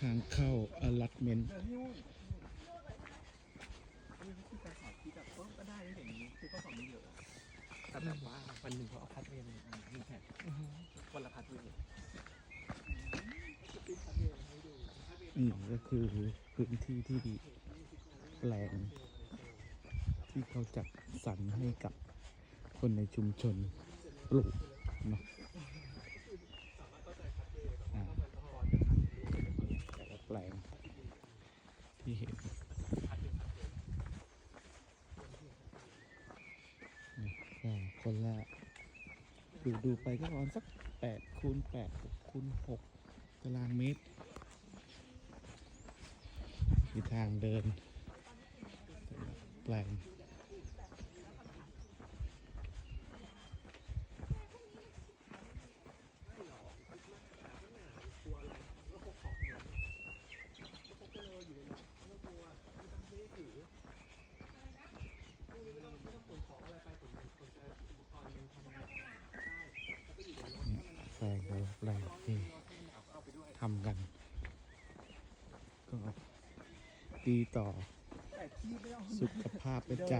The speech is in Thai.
ทางเข้าอลาตเมนต์แต่แบบว่าวันหนึ่งเขาเอาพัดเรียนอ่าหนึ่งแผ่นวันละพัดเรียนนี่ก็คือพื้นที่ที่ดีแปลง ที่เขาจัดสรรให้กับคนในชุมชนปลูกเนาะอ่าแต่ละแปลง ที่เห็นนี่ก็คนละดูดูไปก็ประมาณสัก8คูณแปดคูณ6ตารางเมตรมีทางเดินแปลง แสงแต่ละแรงที่ทำกัน ก็ดีต่อสุขภาพเป็นใจ